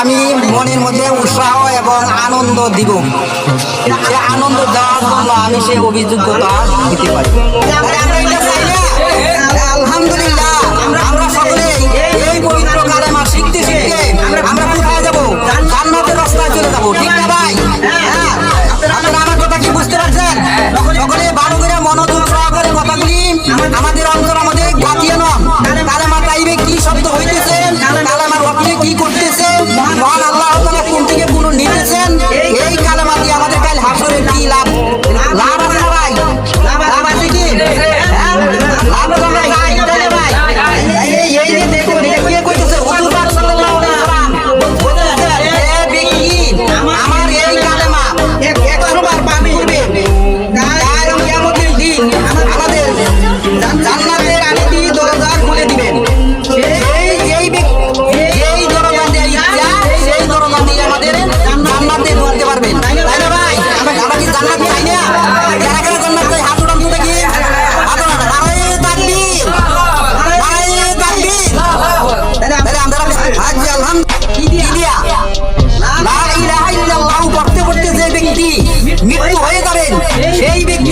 আমি মনের মধ্যে উৎসাহ এবং আনন্দ দিব। আনন্দ দেওয়ার জন্য আমি সে অভিযোগ্যতা দিতে পারি। come on.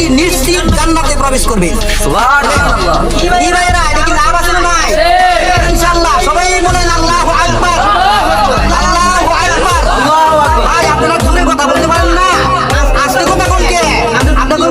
নিশ্চিত জান্নাতে প্রবেশ করবে। কি না নাই? সবাই বলেন আল্লাহু আকবার। আল্লাহু আকবার। কথা বলতে পারেন না? আস্তে কথা বলতে আপনাদের